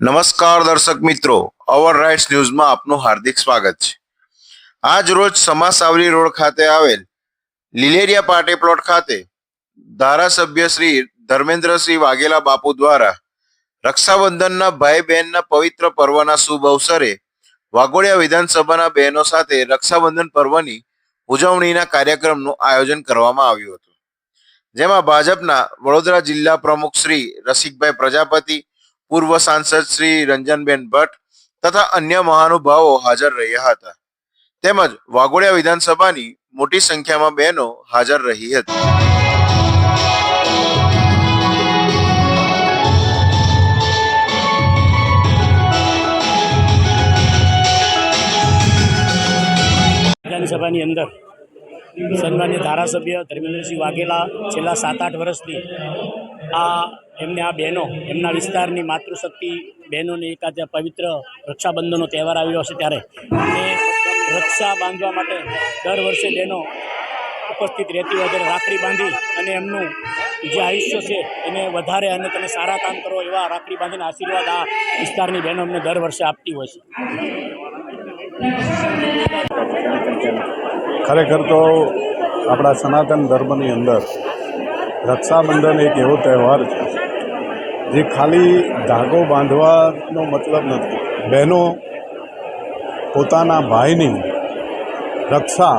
નમસ્કાર દર્શક મિત્રો, અવર રાઇટ્સ ન્યૂઝમાં આપનું હાર્દિક સ્વાગત છે. આજ રોજ સમાસાવલી રોડ ખાતે આવેલ લીલેરિયા પાર્ટી પ્લોટ ખાતે ધારાસભ્ય શ્રી ધર્મેન્દ્રસિંહ વાઘેલા બાપુ દ્વારા રક્ષાબંધનના ભાઈ બહેનના પવિત્ર પર્વના શુભ અવસરે વાઘોડિયા વિધાનસભાના બહેનો સાથે રક્ષાબંધન પર્વની ઉજવણીના કાર્યક્રમનું આયોજન કરવામાં આવ્યું હતું. જેમાં ભાજપના વડોદરા જિલ્લા પ્રમુખ શ્રી રસિકભાઈ પ્રજાપતિ પૂર્વ સાંસદ શ્રી રંજનબેન ભટ્ટ તથા અન્ય મહાનુભાવો હાજર રહ્યા હતા. તેમજ વાઘોડિયા વિધાનસભાની મોટી સંખ્યામાં બહેનો હાજર રહી હતી. વિધાનસભાની અંદર સન્માન્ય ધારાસભ્ય ધર્મેન્દ્રસિંહ વાઘેલા છેલ્લા સાત આઠ વર્ષથી આ એમને આ બહેનો, એમના વિસ્તારની માતૃશક્તિ બહેનોને એકાદ પવિત્ર રક્ષાબંધનનો તહેવાર આવ્યો હશે ત્યારે. એ રક્ષા બાંધવા માટે દર વર્ષે બહેનો ઉપસ્થિત રહેતી હોય ત્યારે રાખડી બાંધી અને એમનું જે આયુષ્ય છે એને વધારે અને તમે સારા કામ કરો એવા રાખડી બાંધીને આશીર્વાદ આ વિસ્તારની બહેનો અમને દર વર્ષે આપતી હોય છે. ખરેખર તો આપણા સનાતન ધર્મની અંદર રક્ષાબંધન એક એવો તહેવાર છે. જે ખાલી ધાગો બાંધવાનો મતલબ નથી. બહેનો પોતાના ભાઈની રક્ષા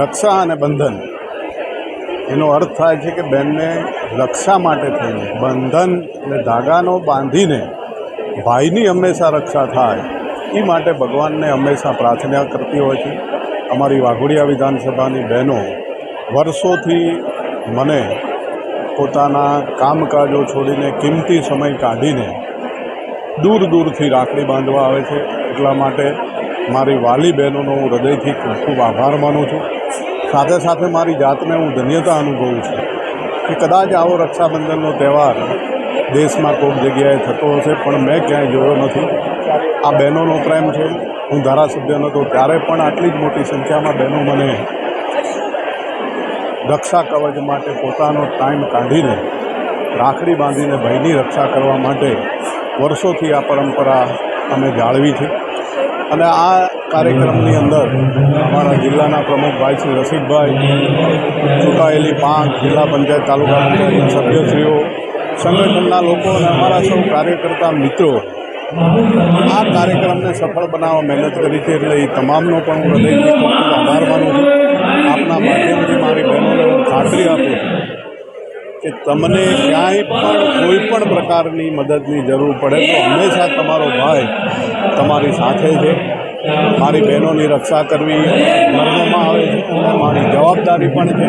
રક્ષા અને બંધન. એનો અર્થ થાય છે કે બહેનને રક્ષા માટે થઈને, બંધન અને ધાગાનો બાંધીને ભાઈની હંમેશા રક્ષા થાય એ માટે ભગવાનને હંમેશા પ્રાર્થના કરતી હોય છે. અમારી વાઘોડિયા વિધાનસભાની બહેનો વર્ષોથી મને પોતાના કામકાજો છોડીને કિંમતી સમય કાઢીને દૂર દૂરથી રાખડી બાંધવા આવે છે. એટલા માટે મારી વાલી બહેનોનો હું હૃદયથી ખૂબ ખૂબ આભાર માનું છું. સાથે સાથે મારી જાતને હું ધન્યતા અનુભવું છું કે કદાચ આવો રક્ષાબંધનનો તહેવાર દેશમાં કોઈક જગ્યાએ થતો હશે, પણ મેં ક્યાંય જોયો નથી. આ બહેનોનો પ્રેમ છે. હું ધારાસભ્ય નહોતો ત્યારે પણ આટલી જ મોટી સંખ્યામાં બહેનો મને રક્ષા કવચ માટે પોતાનો ટાઈમ કાઢીને, રાખડી બાંધીને ભાઈની રક્ષા કરવા માટે વર્ષોથી આ પરંપરા અમે જાળવી છે. અને આ કાર્યક્રમની અંદર અમારા જિલ્લાના પ્રમુખ ભાઈ શ્રી રસિકભાઈ, ચૂંટાયેલી પાંચ જિલ્લા પંચાયત તાલુકા પંચાયતના સભ્યશ્રીઓ, સંગઠનના લોકો અને અમારા સૌ કાર્યકર્તા મિત્રો, આ કાર્યક્રમને સફળ બનાવવા મહેનત કરી છે એટલે એ તમામનો પણ હું હૃદયથી આભાર માનું છું. આપના માધ્યમથી મારી બહેનોને ખાતરી આપું છું કે તમને ક્યાંય પણ કોઈ પણ પ્રકારની મદદની જરૂર પડે તો હંમેશા તમારો ભાઈ તમારી સાથે છે. મારી બહેનોની રક્ષા કરવી ધર્મમાં આવે છે અને મારી જવાબદારી પણ છે.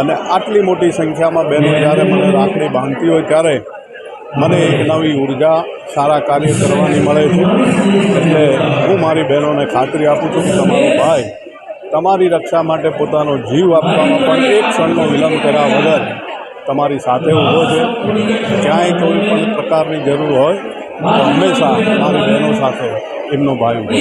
અને આટલી મોટી સંખ્યામાં બહેનો જ્યારે મને રાખડી બાંધતી હોય ત્યારે મને એક નવી ઊર્જા, સારા કાર્ય કરવાની મળે છે. એટલે હું મારી બહેનોને ખાતરી આપું છું કે તમારો ભાઈ તમારી રક્ષા માટે પોતાનો જીવ આપવામાં પણ એક ક્ષણનો વિલંબ કર્યા વગર તમારી સાથે ઊભો છે. ક્યાંય કોઈ પણ પ્રકારની જરૂર હોય તો હંમેશા મારી બહેનો સાથે એમનો ભાઈ ઊભો